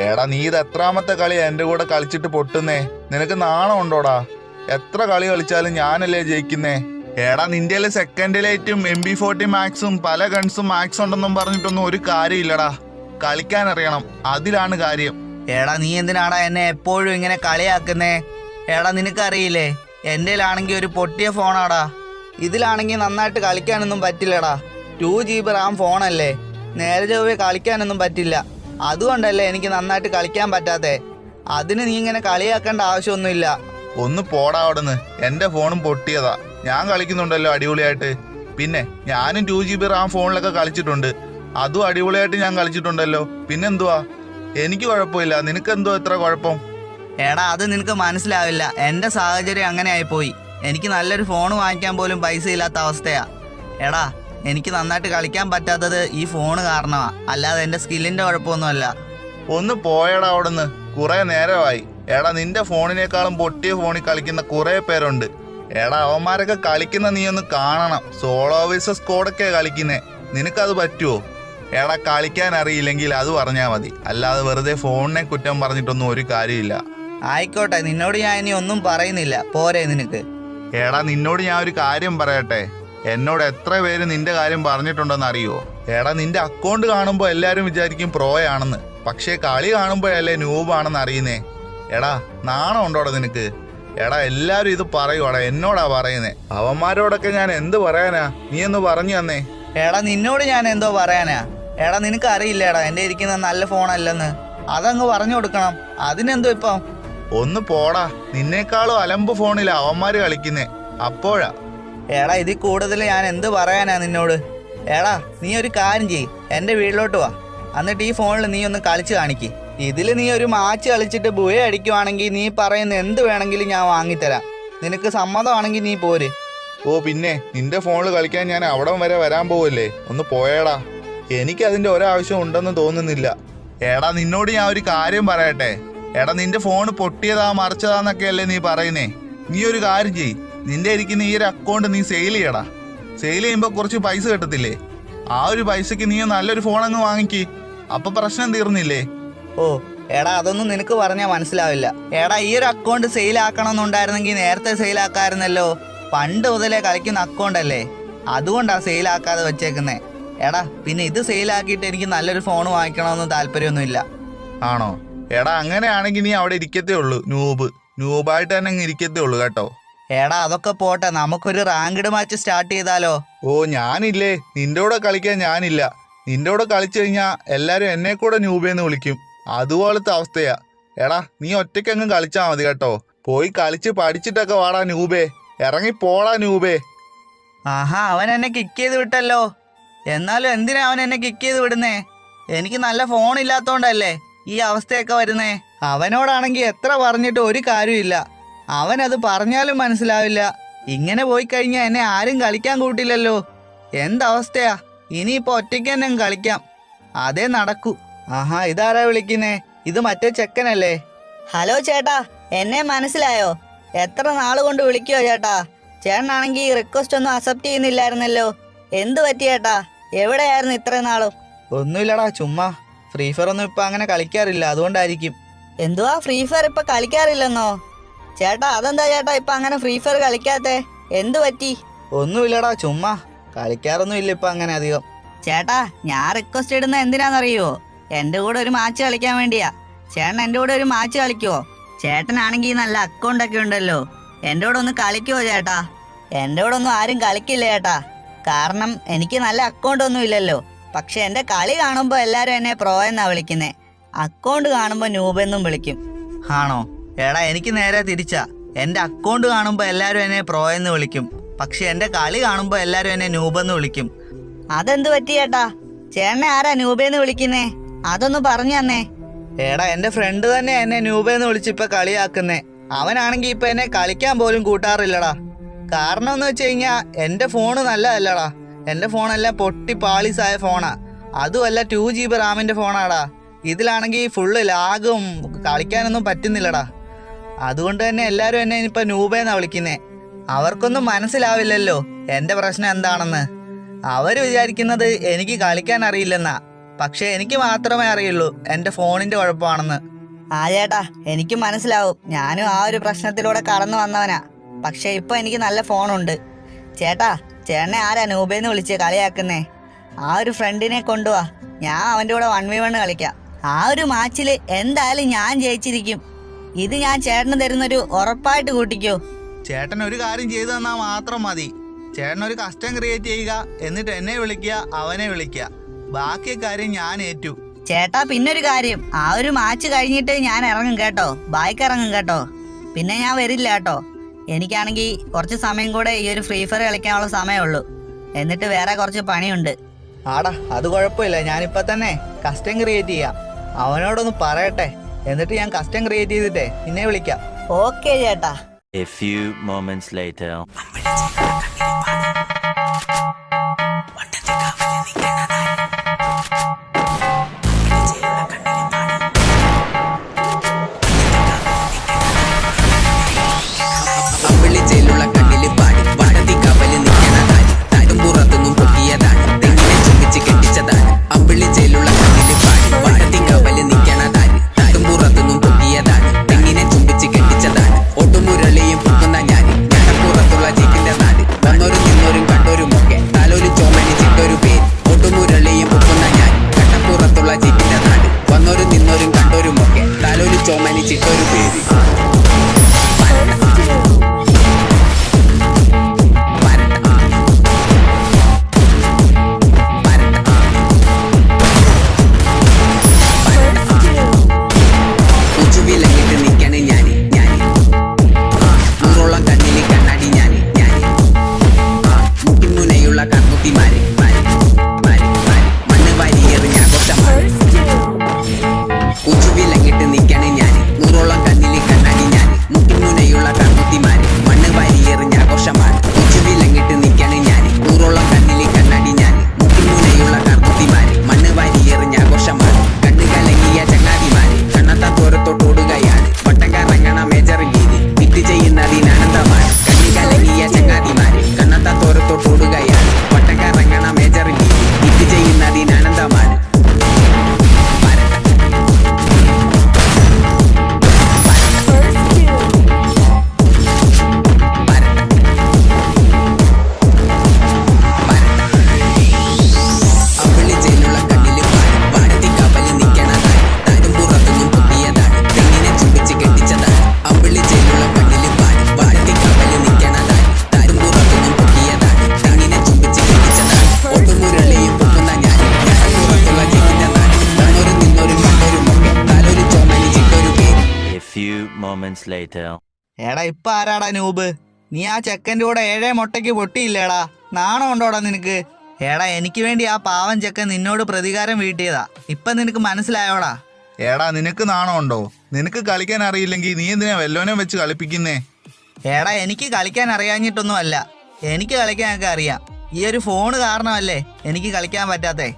എടാ നീ ഇത് എത്രാമത്തെ കളി എന്റെ കൂടെ കളിച്ചിട്ട് പൊട്ടുന്നേ? നിനക്ക് നാണം ഉണ്ടോടാ? എത്ര കളി കളിച്ചാലും ഞാനല്ലേ ജയിക്കുന്നേ? എടാ നിന്റെ സെക്കൻഡ് ലൈറ്റും എം ബി ഫോർട്ടി മാക്സും പല ഗൺസും മാക്സ് ഉണ്ടെന്നും പറഞ്ഞിട്ടൊന്നും ഒരു കാര്യമില്ലടാ. കളിക്കാൻ അറിയണം അതിലാണ് കാര്യം. എടാ നീ എന്തിനാടാ എന്നെ എപ്പോഴും ഇങ്ങനെ കളിയാക്കുന്നേ? എടാ നിനക്കറിയില്ലേ? എന്റെ ഒരു പൊട്ടിയ ഫോണാടാ. ഇതിലാണെങ്കിൽ നന്നായിട്ട് കളിക്കാനൊന്നും പറ്റില്ലടാ. ടു ജി ബി റാം ഫോണല്ലേ നേരെ ചൊവ്വേ കളിക്കാനൊന്നും പറ്റില്ല. അതുകൊണ്ടല്ലേ എനിക്ക് നന്നായിട്ട് കളിക്കാൻ പറ്റാത്തേ? അതിന് നീ ഇങ്ങനെ കളിയാക്കേണ്ട ആവശ്യമൊന്നുമില്ല. ഒന്ന് പോടാ അവിടുന്ന്. എന്റെ ഫോണും പൊട്ടിയതാ. ഞാൻ കളിക്കുന്നുണ്ടല്ലോ അടിപൊളിയായിട്ട്. പിന്നെ ഞാനും ടു ജി ബി റാം ഫോണിലൊക്കെ കളിച്ചിട്ടുണ്ട്. അതും അടിപൊളിയായിട്ട് ഞാൻ കളിച്ചിട്ടുണ്ടല്ലോ. പിന്നെന്തുവാ? എനിക്ക് കുഴപ്പമില്ല. നിനക്കെന്തോ എത്ര കുഴപ്പം? എടാ അത് നിനക്ക് മനസ്സിലാവില്ല. എന്റെ സാഹചര്യം അങ്ങനെ ആയിപ്പോയി എനിക്ക് നല്ലൊരു ഫോൺ വാങ്ങിക്കാൻ പോലും പൈസ ഇല്ലാത്ത അവസ്ഥയാ. എടാ എനിക്ക് നന്നായിട്ട് കളിക്കാൻ പറ്റാത്തത് ഈ ഫോണ് കാരണമാ. അല്ലാതെ എന്റെ സ്കില്ലിന്റെ കുഴപ്പമൊന്നുമല്ല. ഒന്ന് പോയടാ അവിടുന്ന്. കുറെ നേരമായി. എടാ നിന്റെ ഫോണിനേക്കാളും പൊട്ടിയ ഫോണിൽ കളിക്കുന്ന കുറെ പേരുണ്ട്. എടാ അവന്മാരൊക്കെ കളിക്കുന്ന നീ ഒന്ന് കാണണം. സോളോ വിസ സ്കോഡൊക്കെ കളിക്കുന്നേ. നിനക്കത് പറ്റുമോ എടാ കളിക്കാൻ അറിയില്ലെങ്കിൽ അത് പറഞ്ഞാൽ മതി. അല്ലാതെ വെറുതെ ഫോണിനെ കുറ്റം പറഞ്ഞിട്ടൊന്നും ഒരു കാര്യമില്ല. ആയിക്കോട്ടെ നിന്നോട് ഞാൻ ഇനി ഒന്നും പറയുന്നില്ല. പോരെ നിനക്ക്. എടാ നിന്നോട് ഞാൻ ഒരു കാര്യം പറയട്ടെ? എന്നോട് എത്ര പേര് നിന്റെ കാര്യം പറഞ്ഞിട്ടുണ്ടെന്ന് അറിയോ? എടാ നിന്റെ അക്കൗണ്ട് കാണുമ്പോൾ എല്ലാവരും വിചാരിക്കും പ്രോ ആണെന്ന്. പക്ഷേ കളി കാണുമ്പോഴല്ലേ നൂബാണെന്ന് അറിയുന്നേ. എടാ നാണം ഉണ്ടോടാ നിനക്ക്? എടാ എല്ലാവരും ഇത് പറയുവാടാ എന്നോടാ പറയുന്നേ? അവന്മാരോടൊക്കെ ഞാൻ എന്ത് പറയാനാ? നീ ഒന്ന് പറഞ്ഞു തന്നേ. എടാ നിന്നോട് ഞാൻ എന്തോ പറയാനാ? എടാ നിനക്ക് അറിയില്ലേടാ എന്റെ ഇരിക്കുന്ന നല്ല ഫോണല്ലെന്ന് അതങ്ങ് പറഞ്ഞു കൊടുക്കണം. അതിനെന്തോ ഇപ്പം? ഒന്ന് പോടാ. നിന്നേക്കാളും അലമ്പ് ഫോണിലാ അവന്മാര് കളിക്കുന്നേ. അപ്പോഴാ. എടാ ഇതിൽ കൂടുതൽ ഞാൻ എന്ത് പറയാനാ നിന്നോട്? എടാ നീ ഒരു കാര്യം ചെയ് എന്റെ വീട്ടിലോട്ട് വാ. എന്നിട്ട് ഈ ഫോണിൽ നീ ഒന്ന് കളിച്ച് കാണിക്ക്. ഇതിൽ നീ ഒരു മാച്ച് കളിച്ചിട്ട് ബുയ അടിക്കുവാണെങ്കിൽ നീ പറയുന്ന എന്ത് വേണമെങ്കിലും ഞാൻ വാങ്ങിത്തരാം. നിനക്ക് സമ്മതമാണെങ്കിൽ നീ പോര്. ഓ പിന്നെ നിന്റെ ഫോണിൽ കളിക്കാൻ ഞാൻ അവിടം വരെ വരാൻ പോവല്ലേ? ഒന്ന് പോയേടാ. എനിക്ക് അതിന്റെ ഒരാവശ്യം ഉണ്ടെന്ന് തോന്നുന്നില്ല. എടാ നിന്നോട് ഞാൻ ഒരു കാര്യം പറയട്ടെ? എടാ നിന്റെ ഫോൺ പൊട്ടിയതാ മറിച്ചതാന്നൊക്കെയല്ലേ നീ പറയുന്നേ? നീ ഒരു കാര്യം ചെയ് നിന്റെ ഇരിക്കുന്ന ഈ ഒരു അക്കൗണ്ട് നീ സെയിൽ ചെയ്യടാ. സെയിൽ ചെയ്യുമ്പോൾ കുറച്ച് പൈസ കിട്ടത്തില്ലേ? ആ ഒരു പൈസക്ക് നീ നല്ലൊരു ഫോൺ അങ്ങ് വാങ്ങിക്ക്. അപ്പൊ പ്രശ്നം തീർന്നില്ലേ? ഓ എടാ അതൊന്നും നിനക്ക് പറഞ്ഞാൽ മനസ്സിലാവില്ല. എടാ ഈ ഒരു അക്കൗണ്ട് സെയിൽ ആക്കണമെന്നുണ്ടായിരുന്നെങ്കിൽ നേരത്തെ സെയിൽ ആക്കാമായിരുന്നല്ലോ പണ്ട് മുതലേ കളിക്കുന്ന അക്കൗണ്ട് അല്ലേ? അതുകൊണ്ടാ സെയിൽ ആക്കാതെ വെച്ചേക്കുന്നേ. എടാ പിന്നെ ഇത് സെയിൽ ആക്കിയിട്ട് എനിക്ക് നല്ലൊരു ഫോൺ വാങ്ങിക്കണമെന്ന് താല്പര്യമൊന്നുമില്ല. ആണോ? എടാ അങ്ങനെയാണെങ്കിൽ നീ അവിടെ ഇരിക്കത്തേ ഉള്ളൂ നൂബ് നൂബായിട്ട് തന്നെ അങ്ങ് ഇരിക്കത്തേ ഉള്ളൂ കേട്ടോ. എടാ അതൊക്കെ പോട്ടെ. നമുക്കൊരു റാങ്ക്ഡ് മാച്ച് സ്റ്റാർട്ട് ചെയ്താലോ? ഓ ഞാനില്ലേ. നിന്റെ കൂടെ കളിക്കാൻ ഞാനില്ല. നിന്റെ കൂടെ കളിച്ചു കഴിഞ്ഞാൽ എല്ലാരും എന്നെ കൂടെ ന്യൂബേന്ന് വിളിക്കും. അതുപോലത്തെ അവസ്ഥയാ. എടാ നീ ഒറ്റയ്ക്കങ്ങ് കളിച്ചാ മതി കേട്ടോ. പോയി കളിച്ച് പഠിച്ചിട്ടൊക്കെ വാടാ ന്യൂബേ. ഇറങ്ങി പോടാ ന്യൂബേ. ആഹാ അവൻ എന്നെ കിക്ക് ചെയ്ത് വിട്ടല്ലോ. എന്നാലും എന്തിനാ അവൻ എന്നെ കിക്ക് ചെയ്ത് വിടുന്നേ? എനിക്ക് നല്ല ഫോൺ ഇല്ലാത്തോണ്ടല്ലേ ഈ അവസ്ഥയൊക്കെ വരുന്നേ? അവനോടാണെങ്കിൽ എത്ര പറഞ്ഞിട്ട് ഒരു കാര്യമില്ല അവൻ അത് പറഞ്ഞാലും മനസ്സിലാവില്ല. ഇങ്ങനെ പോയി കഴിഞ്ഞാൽ എന്നെ ആരും കളിക്കാൻ കൂട്ടില്ലല്ലോ. എന്തവസ്ഥയാ? ഇനിയിപ്പോ ഒറ്റയ്ക്ക് തന്നെ കളിക്കാം. അതേ നടക്കൂ. ആഹാ ഇതാരാ വിളിക്കുന്നേ? ഇത് മറ്റേ ചെക്കനല്ലേ? ഹലോ ചേട്ടാ എന്നെ മനസ്സിലായോ? എത്ര നാൾ കൊണ്ട് വിളിക്കുവോ ചേട്ടാ? ചേട്ടനാണെങ്കിൽ ഈ റിക്വസ്റ്റ് ഒന്നും അക്സെപ്റ്റ് ചെയ്യുന്നില്ലായിരുന്നല്ലോ. എന്ത് പറ്റി ചേട്ടാ? എവിടെയായിരുന്നു ഇത്രയും നാളും? ഒന്നുമില്ലടാ ചുമ്മാ. ഫ്രീ ഫയർ ഒന്നും ഇപ്പൊ അങ്ങനെ കളിക്കാറില്ല അതുകൊണ്ടായിരിക്കും. എന്തുവാ ഫ്രീ ഫയർ ഇപ്പൊ കളിക്കാറില്ലെന്നോ? ചേട്ടാ അതെന്താ ചേട്ടാ? ഇപ്പൊ അങ്ങനെ ഫ്രീ ഫയർ കളിക്കാത്തെ? എന്ത് പറ്റി? ഒന്നുമില്ലടാ ചുമ്മാ. കളിക്കാറൊന്നും ഇല്ല ഇപ്പൊ അങ്ങനെ അധികം. ചേട്ടാ ഞാൻ റിക്വസ്റ്റ് ഇടുന്ന എന്തിനാണെന്നറിയോ എന്റെ കൂടെ ഒരു മാച്ച് കളിക്കാൻ വേണ്ടിയാ. ചേട്ടൻ എന്റെ കൂടെ ഒരു മാച്ച് കളിക്കുവോ? ചേട്ടനാണെങ്കിൽ നല്ല അക്കൗണ്ട് ഒക്കെ ഉണ്ടല്ലോ. എന്റെ കൂടെ ഒന്ന് കളിക്കുവോ ചേട്ടാ? എന്റെ കൂടെ ഒന്നും ആരും കളിക്കില്ല ചേട്ടാ. കാരണം എനിക്ക് നല്ല അക്കൗണ്ട് ഒന്നും ഇല്ലല്ലോ. പക്ഷെ എന്റെ കളി കാണുമ്പോൾ എല്ലാരും എന്നെ പ്രോ എന്നാ വിളിക്കുന്നേ. അക്കൗണ്ട് കാണുമ്പോൾ നൂബെന്നും വിളിക്കും. ആണോ? എടാ എനിക്ക് നേരെ തിരിച്ചാ. എന്റെ അക്കൗണ്ട് കാണുമ്പോ എല്ലാരും എന്നെ പ്രോ എന്ന് വിളിക്കും. പക്ഷെ എന്റെ കളി കാണുമ്പോ എല്ലാരും എന്നെ നൂബെന്ന് വിളിക്കും. അതെന്ത് പറ്റി ചേട്ടാ ചേട്ടനെ ആരാ നൂബേന്ന് വിളിക്കുന്നേ? അതൊന്ന് പറഞ്ഞു തന്നേ. എടാ എന്റെ ഫ്രണ്ട് തന്നെ എന്നെ നൂബെന്ന് വിളിച്ച് ഇപ്പൊ കളിയാക്കുന്നേ. അവനാണെങ്കി ഇപ്പൊ എന്നെ കളിക്കാൻ പോലും കൂട്ടാറില്ലടാ. കാരണം എന്ന് വെച്ച് കഴിഞ്ഞാ എന്റെ ഫോണ് നല്ലതല്ലടാ. എന്റെ ഫോണെല്ലാം പൊട്ടി പാളിസായ ഫോണാ അതുമല്ല ടു ജി ബി റാമിന്റെ ഫോണാടാ ഇതിലാണെങ്കിൽ ഫുള്ള് ലാഗും കളിക്കാനൊന്നും പറ്റുന്നില്ലടാ. അതുകൊണ്ട് തന്നെ എല്ലാരും എന്നെ ഇനിയിപ്പോ നൂബേന്നാ വിളിക്കുന്നേ. അവർക്കൊന്നും മനസ്സിലാവില്ലല്ലോ എന്റെ പ്രശ്നം എന്താണെന്ന്. അവർ വിചാരിക്കുന്നത് എനിക്ക് കളിക്കാൻ അറിയില്ലെന്നാ. പക്ഷെ എനിക്ക് മാത്രമേ അറിയുള്ളൂ എന്റെ ഫോണിന്റെ കുഴപ്പമാണെന്ന്. ആ ചേട്ടാ എനിക്ക് മനസ്സിലാവും. ഞാനും ആ ഒരു പ്രശ്നത്തിലൂടെ കടന്നു വന്നവനാ. പക്ഷെ ഇപ്പൊ എനിക്ക് നല്ല ഫോണുണ്ട്. ചേട്ടാ ചേട്ടനെ ആരാ നൂബേന്ന് വിളിച്ച് കളിയാക്കുന്നേ? ആ ഒരു ഫ്രണ്ടിനെ കൊണ്ടുവാ. ഞാൻ അവന്റെ കൂടെ വൺ വി വൺ കളിക്കാം. ആ ഒരു മാച്ചിൽ എന്തായാലും ഞാൻ ജയിച്ചിരിക്കും. ഇത് ഞാൻ ചേട്ടന് തരുന്നൊരു ഉറപ്പായിട്ട് കൂട്ടിക്കോ. ചേട്ടൻ ഒരു കാര്യം ചെയ്തു തന്നാൽ മാത്രം മതി. ചേട്ടൻ ഒരു കസ്റ്റം ക്രിയേറ്റ് ചെയ്യുക എന്നിട്ട് എന്നെ വിളിക്കുക അവനെ വിളിക്കുക. ബാക്കി കാര്യം ഞാൻ ഏറ്റു. ചേട്ടാ പിന്നൊരു കാര്യം. ആ ഒരു മാച്ച് കഴിഞ്ഞിട്ട് ഞാൻ ഇറങ്ങും കേട്ടോ. ബൈക്ക് ഇറങ്ങും കേട്ടോ. പിന്നെ ഞാൻ വരില്ല കേട്ടോ. എനിക്കാണെങ്കിൽ കുറച്ച് സമയം കൂടെ ഈ ഒരു ഫ്രീ ഫയർ കളിക്കാനുള്ള സമയമുള്ളൂ. എന്നിട്ട് വേറെ കുറച്ച് പണിയുണ്ട്. ആടാ അത് കുഴപ്പമില്ല. ഞാനിപ്പോ തന്നെ കസ്റ്റം ക്രിയേറ്റ് ചെയ്യാം. അവനോടൊന്ന് പറയട്ടെ. എന്നിട്ട് ഞാൻ കസ്റ്റം ക്രിയേറ്റ് ചെയ്തിട്ടേ. നിന്നെ വിളിക്കാം. ഓക്കെ ചേട്ടാ. A few moments later. Timare. Moments later. എടാ ഇപ്പൊ ആരാടാ നൂബ് നീ ആ ചെക്കന്റെ കൂടെ ഏഴേ മുട്ടയ്ക്ക് പൊട്ടിയില്ലേടാ? നാണം ഉണ്ടോടാ നിനക്ക്? എടാ എനിക്ക് വേണ്ടി ആ പാവം ചെക്കൻ നിന്നോട് പ്രതികാരം വീട്ടിയതാ. ഇപ്പൊ നിനക്ക് മനസ്സിലായോടാ? എടാ നിനക്ക് നാണമുണ്ടോ നിനക്ക് കളിക്കാൻ അറിയില്ലെങ്കിൽ നീ എന്തിനാ വെല്ലോനെ വെച്ച് കളിപ്പിക്കുന്നേ? എടാ എനിക്ക് കളിക്കാൻ അറിയാഞ്ഞിട്ടൊന്നുമല്ല. എനിക്ക് കളിക്കാനൊക്കെ അറിയാം. ഈ ഒരു ഫോണ് കാരണമല്ലേ എനിക്ക് കളിക്കാൻ പറ്റാത്തേ?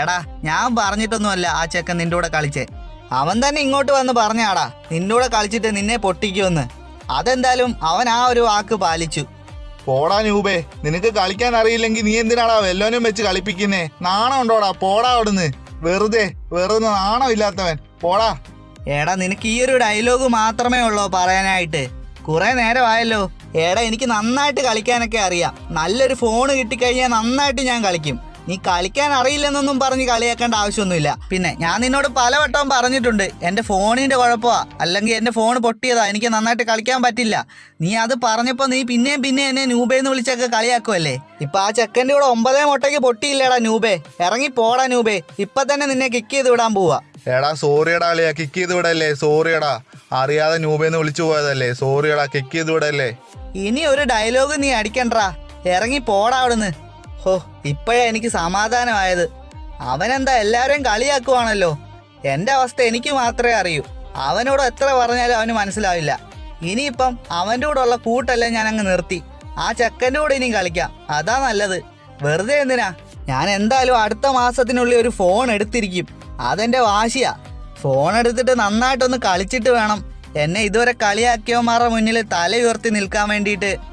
എടാ ഞാൻ പറഞ്ഞിട്ടൊന്നുമല്ല ആ ചെക്കൻ നിന്റെ കൂടെ കളിച്ചേ. അവൻ തന്നെ ഇങ്ങോട്ട് വന്ന് പറഞ്ഞാടാ നിന്നൂടെ കളിച്ചിട്ട് നിന്നെ പൊട്ടിക്കുമെന്ന്. അതെന്തായാലും അവൻ ആ ഒരു വാക്ക് പാലിച്ചു. പോടാ നൂബേ നിനക്ക് കളിക്കാൻ അറിയില്ലെങ്കിൽ നീ എന്തിനാടാ വല്ലോനും വെച്ച് കളിപ്പിക്കുന്നേ? നാണം ഉണ്ടോടാ? പോടാ അവിടുന്ന്. വെറുതെ വെറുതെ നാണം ഇല്ലാത്തവൻ. പോടാ. എടാ നിനക്ക് ഈ ഒരു ഡയലോഗ് മാത്രമേ ഉള്ളൂ പറയാനായിട്ട്. കുറെ നേരമായല്ലോ. എടാ എനിക്ക് നന്നായിട്ട് കളിക്കാനൊക്കെ അറിയാം. നല്ലൊരു ഫോൺ കിട്ടിക്കഴിഞ്ഞാൽ നന്നായിട്ട് ഞാൻ കളിക്കും. നീ കളിക്കാൻ അറിയില്ലെന്നൊന്നും പറഞ്ഞ് കളിയാക്കേണ്ട ആവശ്യമൊന്നുമില്ല. പിന്നെ ഞാൻ നിന്നോട് പലവട്ടം പറഞ്ഞിട്ടുണ്ട്. എന്റെ ഫോണിന്റെ കുഴപ്പമാ. അല്ലെങ്കിൽ എന്റെ ഫോൺ പൊട്ടിയതാ. എനിക്ക് നന്നായിട്ട് കളിക്കാൻ പറ്റില്ല. നീ അത് പറഞ്ഞപ്പോൾ നീ പിന്നെയും പിന്നെ എന്നെ നൂബേന്ന് വിളിച്ചൊക്കെ കളിയാക്കുമല്ലേ ഇപ്പൊ ആ ചെക്കന്റെ കൂടെ ഒമ്പതേ മുട്ടയ്ക്ക് പൊട്ടിയില്ലേടാ നൂബേ. ഇറങ്ങി പോടാ നൂബേ. ഇപ്പൊ തന്നെ നിന്നെ കിക്ക് ചെയ്ത് വിടാൻ പോവാ. എടാ സോറിയടാ അളിയാ. കിക്ക് ചെയ്ത് വിടല്ലേ? സോറിയടാ അറിയാതെ നൂബേന്ന് വിളിച്ചു പോയതല്ലേ? സോറിയടാ കിക്ക് ചെയ്ത് വിടല്ലേ? ഇനി ഒരു ഡയലോഗ് നീ അടിക്കണ്ടാ. ഇറങ്ങി പോടാ അവിടുന്ന്. ഹോ ഇപ്പോഴാ എനിക്ക് സമാധാനമായത്. അവനെന്താ എല്ലാവരെയും കളിയാക്കുവാണല്ലോ? എന്റെ അവസ്ഥ എനിക്ക് മാത്രമേ അറിയൂ. അവനോട് എത്ര പറഞ്ഞാലും അവന് മനസ്സിലാവില്ല. ഇനിയിപ്പം അവന്റെ കൂടെ ഉള്ള കൂട്ടല്ല ഞാൻ അങ്ങ് നിർത്തി. ആ ചെക്കന്റെ കൂടെ ഇനിയും കളിക്കാം. അതാ നല്ലത്. വെറുതെ എന്തിനാ? ഞാൻ എന്തായാലും അടുത്ത മാസത്തിനുള്ളിൽ ഒരു ഫോൺ എടുത്തിരിക്കും. അതെന്റെ വാശിയാ. ഫോൺ എടുത്തിട്ട് നന്നായിട്ടൊന്ന് കളിച്ചിട്ട് വേണം. എന്നെ ഇതുവരെ കളിയാക്കിയവന്മാരുടെ മുന്നിൽ തല ഉയർത്തി നിൽക്കാൻ വേണ്ടിയിട്ട്.